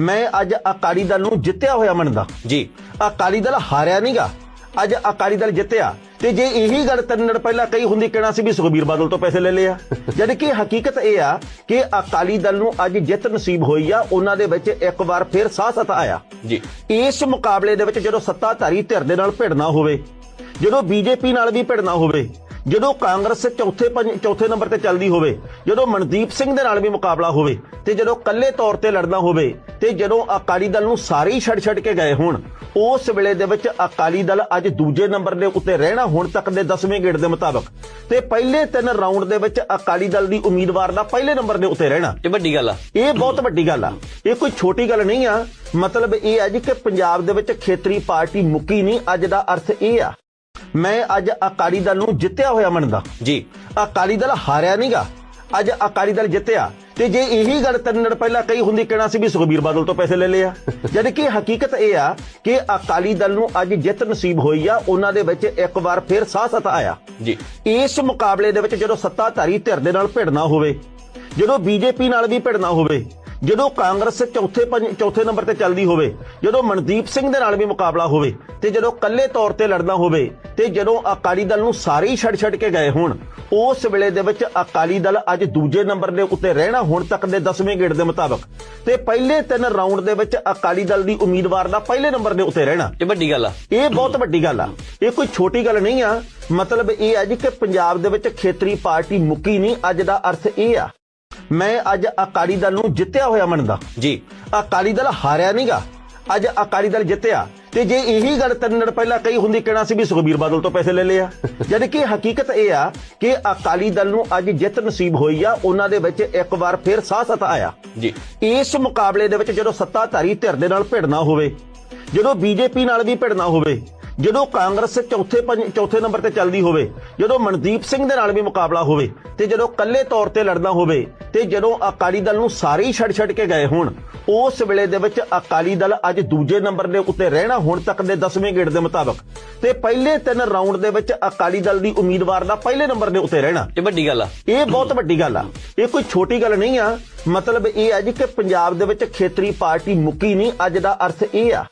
ਮੈਂ ਅੱਜ ਅਕਾਲੀ ਦਲ ਨੂੰ ਜਿੱਤਿਆ ਹੋਇਆ ਮੰਨਦਾ ਜੀ। ਅਕਾਲੀ ਦਲ ਹਾਰਿਆ ਨਹੀਂਗਾ ਅੱਜ ਅਕਾਲੀ ਦਲ ਜਿੱਤਿਆ। ਤੇ ਜੇ ਇਹੀ ਗੱਲ ਤਿੰਨ ਦਿਨ ਪਹਿਲਾਂ ਕਹੀ ਹੁੰਦੀ ਕਿਹੜਾ ਸੀ ਵੀ ਸੁਖਬੀਰ ਬਾਦਲ ਤੋਂ ਪੈਸੇ ਲੈ ਲਏ ਆ। ਜਦ ਕਿ ਹਕੀਕਤ ਇਹ ਆ ਕਿ ਅਕਾਲੀ ਦਲ ਨੂੰ ਅੱਜ ਜਿੱਤ ਨਸੀਬ ਹੋਈ ਆ ਉਹਨਾਂ ਦੇ ਵਿੱਚ ਇੱਕ ਵਾਰ ਫਿਰ ਸਾਹ ਸਤ ਆਇਆ। ਜੀ। ਇਸ ਮੁਕਾਬਲੇ ਦੇ ਵਿੱਚ ਜਦੋਂ ਸੱਤਾਧਾਰੀ ਧਿਰ ਦੇ ਨਾਲ ਭਿੜਨਾ ਹੋਵੇ ਜਦੋਂ ਬੀਜੇਪੀ ਨਾਲ ਵੀ ਭਿੜਨਾ ਹੋਵੇ ਜਦੋਂ ਕਾਂਗਰਸ ਚੌਥੇ ਚੌਥੇ ਨੰਬਰ ਤੇ ਚੱਲਦੀ ਹੋਵੇ ਜਦੋਂ ਮਨਦੀਪ ਸਿੰਘ ਦੇ ਨਾਲ ਵੀ ਮੁਕਾਬਲਾ ਹੋਵੇ ਤੇ ਜਦੋਂ ਕੱਲੇ ਤੌਰ ਤੇ ਲੜਨਾ ਹੋਵੇ ਤੇ ਜਦੋਂ ਅਕਾਲੀ ਦਲ ਨੂੰ ਸਾਰੇ ਹੀ ਛੱਡ ਛੱਡ ਕੇ ਗਏ ਹੋਣ ਉਸ ਵੇਲੇ ਦੇ ਵਿੱਚ ਅਕਾਲੀ ਦਲ ਅੱਜ ਦੂਜੇ ਨੰਬਰ ਦੇ ਉੱਤੇ ਰਹਿਣਾ ਹੁਣ ਤੱਕ ਦੇ 10ਵੇਂ ਗੇੜ ਦੇ ਮੁਤਾਬਕ। ਤੇ ਪਹਿਲੇ ਤਿੰਨ ਰਾਊਂਡ ਦੇ ਵਿੱਚ ਅਕਾਲੀ ਦਲ ਦੀ ਉਮੀਦਵਾਰ ਦਾ ਪਹਿਲੇ ਨੰਬਰ ਦੇ ਉੱਤੇ ਰਹਿਣਾ। ਇਹ ਵੱਡੀ ਗੱਲ ਆ। ਇਹ ਬਹੁਤ ਵੱਡੀ ਗੱਲ ਆ। ਇਹ ਕੋਈ ਛੋਟੀ ਗੱਲ ਨਹੀਂ ਆ। ਮਤਲਬ ਇਹ ਹੈ ਜੀ ਕਿ ਪੰਜਾਬ ਦੇ ਵਿੱਚ ਖੇਤਰੀ ਪਾਰਟੀ ਮੁੱਕੀ ਨਹੀਂ ਅੱਜ ਦਾ ਅਰਥ ਇਹ ਆ। ਮੈਂ ਅੱਜ ਅਕਾਲੀ ਦਲ ਨੂੰ ਜਿੱਤਿਆ ਹੋਇਆ ਮੰਨਦਾ ਜੀ। ਅਕਾਲੀ ਦਲ ਹਾਰਿਆ ਨਹੀਂਗਾ ਅੱਜ ਅਕਾਲੀ ਦਲ ਜਿੱਤਿਆ। ਤੇ ਜੇ ਇਹੀ ਗੱਲ ਤਿੰਨ ਦਿਨ ਪਹਿਲਾਂ ਕਹੀ ਹੁੰਦੀ ਕਿਹੜਾ ਸੀ ਵੀ ਸੁਖਬੀਰ ਬਾਦਲ ਤੋਂ ਪੈਸੇ ਲੈ ਲਏ ਆ। ਜਦ ਕਿ ਹਕੀਕਤ ਇਹ ਆ ਕਿ ਅਕਾਲੀ ਦਲ ਨੂੰ ਅੱਜ ਜਿੱਤ ਨਸੀਬ ਹੋਈ ਆ ਉਹਨਾਂ ਦੇ ਵਿੱਚ ਇੱਕ ਵਾਰ ਫਿਰ ਸਾਹ ਸਤ ਆਇਆ। ਜੀ। ਇਸ ਮੁਕਾਬਲੇ ਦੇ ਵਿੱਚ ਜਦੋਂ ਸੱਤਾਧਾਰੀ ਧਿਰ ਦੇ ਨਾਲ ਭਿੜਨਾ ਹੋਵੇ ਜਦੋਂ ਬੀਜੇਪੀ ਨਾਲ ਵੀ ਭਿੜਨਾ ਹੋਵੇ ਜਦੋਂ ਕਾਂਗਰਸ ਚੌਥੇ ਚੌਥੇ ਨੰਬਰ ਤੇ ਚੱਲਦੀ ਹੋਵੇ ਜਦੋਂ ਮਨਦੀਪ ਸਿੰਘ ਦੇ ਨਾਲ ਵੀ ਮੁਕਾਬਲਾ ਹੋਵੇ ਤੇ ਜਦੋਂ ਕੱਲੇ ਤੌਰ ਤੇ ਲੜਨਾ ਹੋਵੇ ਤੇ ਜਦੋਂ ਅਕਾਲੀ ਦਲ ਨੂੰ ਸਾਰੇ ਹੀ ਛੱਡ ਛੱਡ ਕੇ ਗਏ ਹੋਣ ਉਸ ਵੇਲੇ ਦੇ ਵਿੱਚ ਅਕਾਲੀ ਦਲ ਅੱਜ ਦੂਜੇ ਨੰਬਰ ਦੇ ਉੱਤੇ ਰਹਿਣਾ ਹੁਣ ਤੱਕ ਦੇ 10ਵੇਂ ਗੇੜ ਦੇ ਮੁਤਾਬਕ। ਤੇ ਪਹਿਲੇ ਤਿੰਨ ਰਾਊਂਡ ਦੇ ਵਿੱਚ ਅਕਾਲੀ ਦਲ ਦੀ ਉਮੀਦਵਾਰ ਦਾ ਪਹਿਲੇ ਨੰਬਰ ਦੇ ਉੱਤੇ ਰਹਿਣਾ। ਇਹ ਵੱਡੀ ਗੱਲ ਆ। ਇਹ ਬਹੁਤ ਵੱਡੀ ਗੱਲ ਆ। ਇਹ ਕੋਈ ਛੋਟੀ ਗੱਲ ਨਹੀਂ ਆ। ਮਤਲਬ ਇਹ ਹੈ ਜੀ ਕਿ ਪੰਜਾਬ ਦੇ ਵਿੱਚ ਖੇਤਰੀ ਪਾਰਟੀ ਮੁੱਕੀ ਨਹੀਂ ਅੱਜ ਦਾ ਅਰਥ ਇਹ ਆ। ਮੈਂ ਅੱਜ ਅਕਾਲੀ ਦਲ ਨੂੰ ਜਿੱਤਿਆ ਹੋਇਆ ਮੰਨਦਾ ਜੀ। ਅਕਾਲੀ ਦਲ ਹਾਰਿਆ ਨਹੀਂਗਾ ਅੱਜ ਅਕਾਲੀ ਦਲ ਜਿੱਤਿਆ। ਤੇ ਜੇ ਇਹੀ ਗੱਲ ਤਿੰਨ ਦਿਨ ਪਹਿਲਾਂ ਕਹੀ ਹੁੰਦੀ ਕਿਹੜਾ ਸੀ ਵੀ ਸੁਖਬੀਰ ਬਾਦਲ ਤੋਂ ਪੈਸੇ ਲੈ ਲਏ ਆ। ਜਦ ਕਿ ਹਕੀਕਤ ਇਹ ਆ ਕਿ ਅਕਾਲੀ ਦਲ ਨੂੰ ਅੱਜ ਜਿੱਤ ਨਸੀਬ ਹੋਈ ਆ ਉਹਨਾਂ ਦੇ ਵਿੱਚ ਇੱਕ ਵਾਰ ਫਿਰ ਸਾਹ ਸਤ ਆਇਆ। ਜੀ। ਇਸ ਮੁਕਾਬਲੇ ਦੇ ਵਿੱਚ ਜਦੋਂ ਸੱਤਾਧਾਰੀ ਧਿਰ ਦੇ ਨਾਲ ਭਿੜਨਾ ਹੋਵੇ ਜਦੋਂ ਬੀਜੇਪੀ ਨਾਲ ਵੀ ਭਿੜਨਾ ਹੋਵੇ ਜਦੋਂ ਕਾਂਗਰਸ ਚੌਥੇ ਚੌਥੇ ਨੰਬਰ ਤੇ ਚੱਲਦੀ ਹੋਵੇ ਜਦੋਂ ਮਨਦੀਪ ਸਿੰਘ ਦੇ ਨਾਲ ਵੀ ਮੁਕਾਬਲਾ ਹੋਵੇ ਤੇ ਜਦੋਂ ਕੱਲੇ ਤੌਰ ਤੇ ਲੜਨਾ ਹੋਵੇ ਤੇ ਜਦੋਂ ਅਕਾਲੀ ਦਲ ਨੂੰ ਸਾਰੇ ਛੱਡ ਛੱਡ ਕੇ ਗਏ ਹੋਣ ਉਸ ਵੇਲੇ ਦੇ ਵਿੱਚ ਅਕਾਲੀ ਦਲ ਅੱਜ ਦੂਜੇ ਨੰਬਰ ਦੇ ਉੱਤੇ ਰਹਿਣਾ ਹੁਣ ਤੱਕ ਦੇ 10ਵੇਂ ਗੇੜ ਦੇ ਮੁਤਾਬਕ। ਤੇ ਪਹਿਲੇ ਤਿੰਨ ਰਾਊਂਡ ਦੇ ਵਿੱਚ ਅਕਾਲੀ ਦਲ ਦੀ ਉਮੀਦਵਾਰ ਦਾ ਪਹਿਲੇ ਨੰਬਰ ਦੇ ਉੱਤੇ ਰਹਿਣਾ। ਇਹ ਵੱਡੀ ਗੱਲ ਆ। ਇਹ ਬਹੁਤ ਵੱਡੀ ਗੱਲ ਆ। ਇਹ ਕੋਈ ਛੋਟੀ ਗੱਲ ਨਹੀਂ ਆ। ਮਤਲਬ ਇਹ ਹੈ ਜੀ ਕਿ ਪੰਜਾਬ ਦੇ ਵਿੱਚ ਖੇਤਰੀ ਪਾਰਟੀ ਮੁੱਕੀ ਨਹੀਂ ਅੱਜ ਦਾ ਅਰਥ ਇਹ ਆ